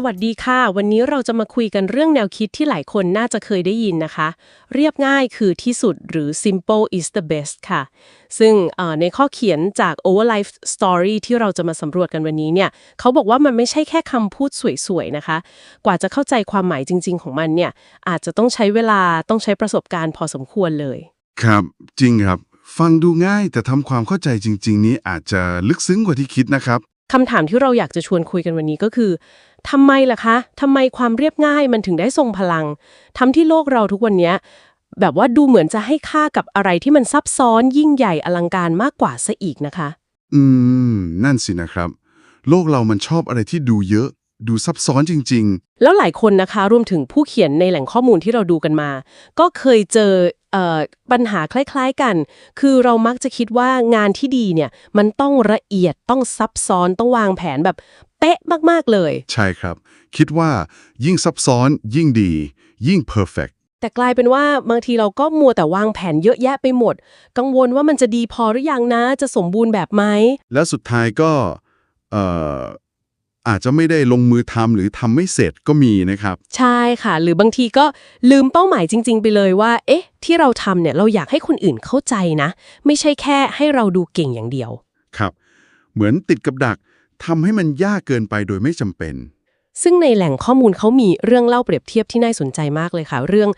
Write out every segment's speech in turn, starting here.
สวัสดีค่ะ วันนี้เราจะมาคุยกันเรื่องแนวคิดที่หลายคนน่าจะเคยได้ยินนะคะ เรียบง่ายคือที่สุดหรือ simple is the best ค่ะ ซึ่งในข้อเขียนจาก Overlife Story ที่เราจะมาสำรวจกันวันนี้เนี่ยเขาบอกว่ามันไม่ใช่แค่คำพูดสวยๆนะคะ กว่าจะเข้าใจความหมายจริง ๆ ของมันเนี่ยอาจจะต้องใช้เวลาต้องใช้ประสบการณ์พอสมควรเลย ครับจริงครับ ฟังดูง่ายแต่ทำความเข้าใจจริง ๆ นี้อาจจะลึกซึ้งกว่าที่คิดนะครับ คำถามที่เราอยากจะชวนคุยกันวันนี้ก็คือทำไมล่ะคะทำไมความเรียบง่ายมันถึงได้ทรงพลังทำที่โลกเราทุกวันเนี้ยแบบว่าดูเหมือนจะให้ค่ากับอะไรที่มันซับซ้อนยิ่งใหญ่อลังการมากกว่าซะอีกนะคะ อืม นั่นสินะครับ โลกเรามันชอบอะไรที่ดูเยอะ ดูซับซ้อนจริงแล้วหลายคนนะคะ รวมถึงผู้เขียนในแหล่งข้อมูลที่เราดูกันมา ก็เคยเจอเอ่อ ปัญหาคล้ายๆกัน คือเรามักจะคิดว่างานที่ดีเนี่ย มันต้องละเอียดต้องซับซ้อนต้องวางแผนแบบเป๊ะมากๆเลยๆใช่ครับ คิดว่ายิ่งซับซ้อนยิ่งดี ยิ่งเพอร์เฟกแต่กลายเป็นว่าบางทีเราก็มัวแต่วางแผนเยอะแยะไปหมด กังวลว่ามันจะดีพอหรือยังนะ จะสมบูรณ์แบบไหม แล้วสุดท้ายก็เอ่ออาจจะไม่ได้ลงมือทำหรือทำไม่เสร็จก็มีนะครับ ใช่ค่ะ หรือบางทีก็ลืมเป้าหมายจริง ๆ ไปเลยว่า เอ๊ะ ที่เราทำเนี่ยเราอยากให้คนอื่นเข้าใจนะ ไม่ใช่แค่ให้เราดูเก่งอย่างเดียว ครับ เหมือนติดกับดักทำให้มันยากเกินไปโดยไม่จำเป็น ซึ่งในแหล่งข้อมูลเขามีเรื่องเล่าเปรียบเทียบที่น่าสนใจมากเลยค่ะ เรื่อง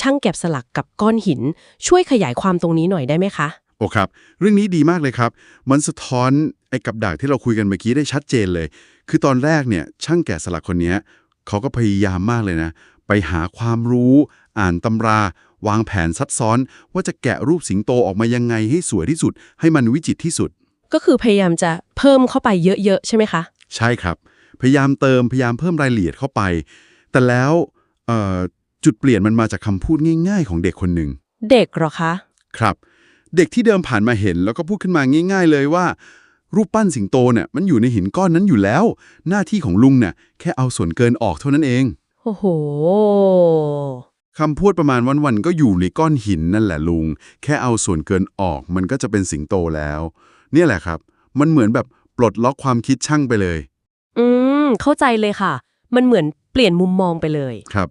ช่างแกะสลักกับก้อนหิน ช่วยขยายความตรงนี้หน่อยได้ไหมคะ โอ้ครับ เรื่องนี้ดีมากเลยครับ มันสะท้อนไอ้กับดักที่เราคุยกันเมื่อกี้ได้ชัดเจนเลย คือตอนแรกเนี่ยช่างแกะสลักคนเนี้ยเขาก็พยายามมากเลยนะ ไปหาความรู้ อ่านตำรา วางแผนซับซ้อน ว่าจะแกะรูปสิงโตออกมายังไงให้สวยที่สุด ให้มันวิจิตรที่สุด ก็คือพยายามจะเพิ่มเข้าไปเยอะๆใช่ไหมคะ ใช่ครับ พยายามเติมพยายามเพิ่มรายละเอียดเข้าไป แต่แล้วเอ่อจุดเปลี่ยนมันมาจากคำพูดง่าย ๆ ของเด็กคนหนึ่งเด็กเหรอคะ ครับเด็กที่เดิมผ่านมาเห็นแล้วก็พูดขึ้นมาง่าย ๆ เลยว่า รูปปั้นสิงโตเนี่ยมันอยู่ในหินก้อนนั้นอยู่แล้ว หน้าที่ของลุงเนี่ยแค่เอาส่วนเกินออกเท่านั้นเองโอ้โหคำพูดประมาณวันๆก็อยู่ในก้อนหินนั่นแหละลุง แค่เอาส่วนเกินออกมันก็จะเป็นสิงโตแล้ว เนี่ยแหละครับ มันเหมือนแบบปลดล็อกความคิดช่างไปเลย อืม เข้าใจเลยค่ะ มันเหมือนเปลี่ยนมุมมองไปเลย ครับ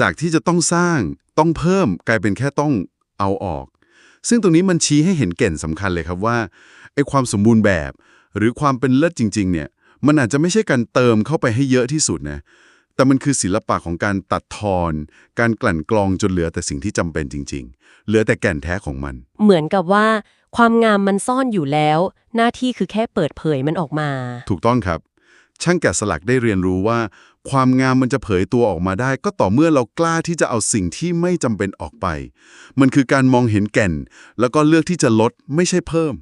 จากที่จะต้องสร้างต้องเพิ่มกลายเป็นแค่ต้องเอาออก ซึ่งตรงนี้มันชี้ให้เห็นแก่นสำคัญเลยครับว่าไอ้ความสมบูรณ์แบบ หรือความเป็นเลิศจริง ๆ เนี่ย มันอาจจะไม่ใช่การเติมเข้าไปให้เยอะที่สุดนะแต่มันคือศิลปะของการตัดทอน การกลั่นกรองจนเหลือแต่สิ่งที่จำเป็นจริง ๆ เหลือแต่แก่นแท้ของมัน เหมือนกับว่า ความงามมันซ่อนอยู่แล้ว หน้าที่คือแค่เปิดเผยมันออกมา ถูกต้องครับ ช่างแกะสลักได้เรียนรู้ว่า ความงามมันจะเผยตัวออกมาได้ ก็ต่อเมื่อเรากล้าที่จะเอาสิ่งที่ไม่จำเป็นออกไป มันคือการมองเห็นแก่น แล้วก็เลือกที่จะลดไม่ใช่เพิ่ม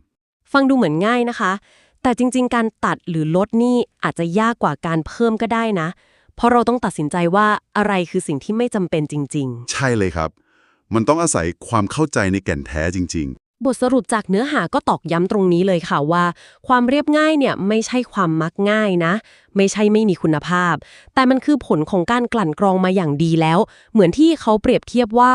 ฟังดูเหมือนง่ายนะคะ แต่จริง ๆ การตัดหรือลดนี่อาจจะยากกว่าการเพิ่มก็ได้นะ เพราะเราต้องตัดสินใจว่าอะไรคือสิ่งที่ไม่จำเป็นจริงใช่เลยครับ มันต้องอาศัยความเข้าใจในแก่นแท้จริงๆ บทสรุปจากเนื้อหาก็ตอกย้ำตรงนี้เลยค่ะว่า ความเรียบง่ายเนี่ยไม่ใช่ความมักง่ายนะ ไม่ใช่ไม่มีคุณภาพ แต่มันคือผลของการกลั่นกรองมาอย่างดีแล้ว เหมือนที่เขาเปรียบเทียบว่า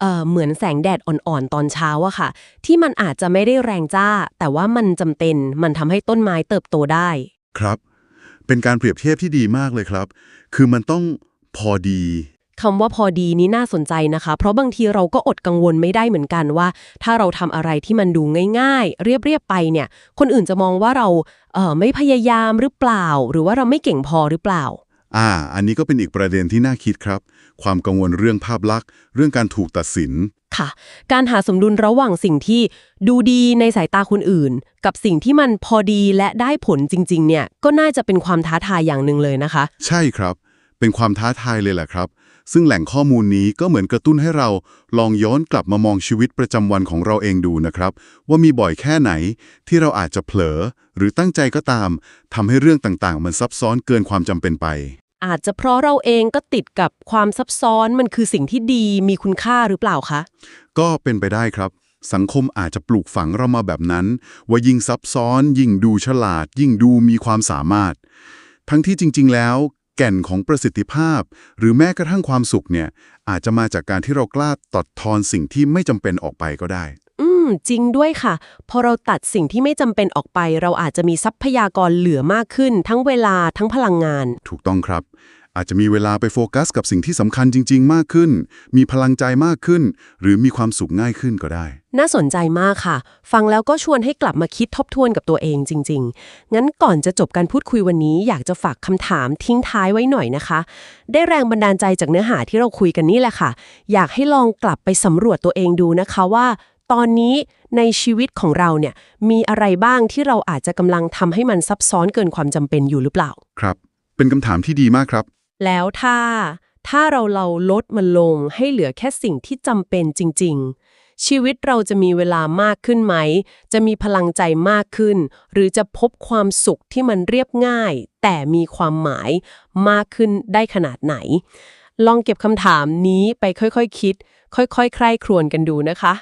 เอ่อเหมือนแสงแดดอ่อนๆ ตอนเช้าอะค่ะ ที่มันอาจจะไม่ได้แรงจ้า แต่ว่ามันจำเป็นมันทำให้ต้นไม้เติบโตได้ ครับ เป็นการเปรียบเทียบที่ดีมากเลยครับ คือมันต้องพอดี คำว่าพอดีนี้น่าสนใจนะคะ เพราะบางทีเราก็อดกังวลไม่ได้เหมือนกันว่า ถ้าเราทำอะไรที่มันดูง่าย ๆ เรียบๆไปเนี่ย คนอื่นจะมองว่าเราเอ่อไม่พยายามหรือเปล่า หรือว่าเราไม่เก่งพอหรือเปล่า อ่า อันนี้ก็เป็นอีกประเด็นที่น่าคิดครับ ความกังวลเรื่องภาพลักษณ์ เรื่องการถูกตัดสิน ค่ะ การหาสมดุลระหว่างสิ่งที่ดูดีในสายตาคนอื่น กับสิ่งที่มันพอดีและได้ผลจริง ๆ เนี่ย ก็น่าจะเป็นความท้าทายอย่างหนึ่งเลยนะคะ ใช่ครับ เป็นความท้าทายเลยแหละครับ ซึ่งแหล่งข้อมูลนี้ก็เหมือนกระตุ้นให้เราลองย้อนกลับมามองชีวิตประจำวันของเราเองดูนะครับ ว่ามีบ่อยแค่ไหนที่เราอาจจะเผลอ หรือตั้งใจก็ตามทำให้เรื่องต่างๆ มันซับซ้อนเกินความจำเป็นไป อาจจะเพราะเราเองก็ติดกับความซับซ้อนมันคือสิ่งที่ดีมีคุณค่าหรือเปล่าคะ ก็เป็นไปได้ครับสังคมอาจจะปลูกฝังเรามาแบบนั้น ว่ายิ่งซับซ้อน ยิ่งดูฉลาด ยิ่งดูมีความสามารถ ทั้งที่จริง ๆ แล้ว แก่นของประสิทธิภาพ หรือแม้กระทั่งความสุขเนี่ยอาจจะมาจากการที่เรากล้าตัดทอนสิ่งที่ไม่จำเป็นออกไปก็ได้ อืม จริงด้วยค่ะ พอเราตัดสิ่งที่ไม่จำเป็นออกไป เราอาจจะมีทรัพยากรเหลือมากขึ้น ทั้งเวลาทั้งพลังงาน ถูกต้องครับ อาจจะมีเวลาไปโฟกัสกับสิ่งที่สำคัญจริง ๆ มากขึ้น มีพลังใจมากขึ้น หรือมีความสุขง่ายขึ้นก็ได้ น่าสนใจมากค่ะ ฟังแล้วก็ชวนให้กลับมาคิดทบทวนกับตัวเองจริง ๆ งั้นก่อนจะจบการพูดคุยวันนี้อยากจะฝากคำถามทิ้งท้ายไว้หน่อยนะคะ ได้แรงบันดาลใจจากเนื้อหาที่เราคุยกันนี่แหละค่ะ อยากให้ลองกลับไปสำรวจตัวเองดูนะคะว่า ตอนนี้ในชีวิตของเราเนี่ยมีอะไรบ้างที่เราอาจจะกำลังทำให้มันซับซ้อนเกินความจำเป็นอยู่หรือเปล่า ครับ เป็นคำถามที่ดีมากครับ แล้วถ้าถ้าเราเราลดมันลงให้เหลือแค่สิ่งที่จำเป็นจริง ๆ ชีวิตเราจะมีเวลามากขึ้นไหม จะมีพลังใจมากขึ้น หรือจะพบความสุขที่มันเรียบง่าย แต่มีความหมายมากขึ้นได้ขนาดไหน ลองเก็บคำถามนี้ไปค่อยๆคคิด ค่อยๆ ใคร่ครวญกันดูนะคะ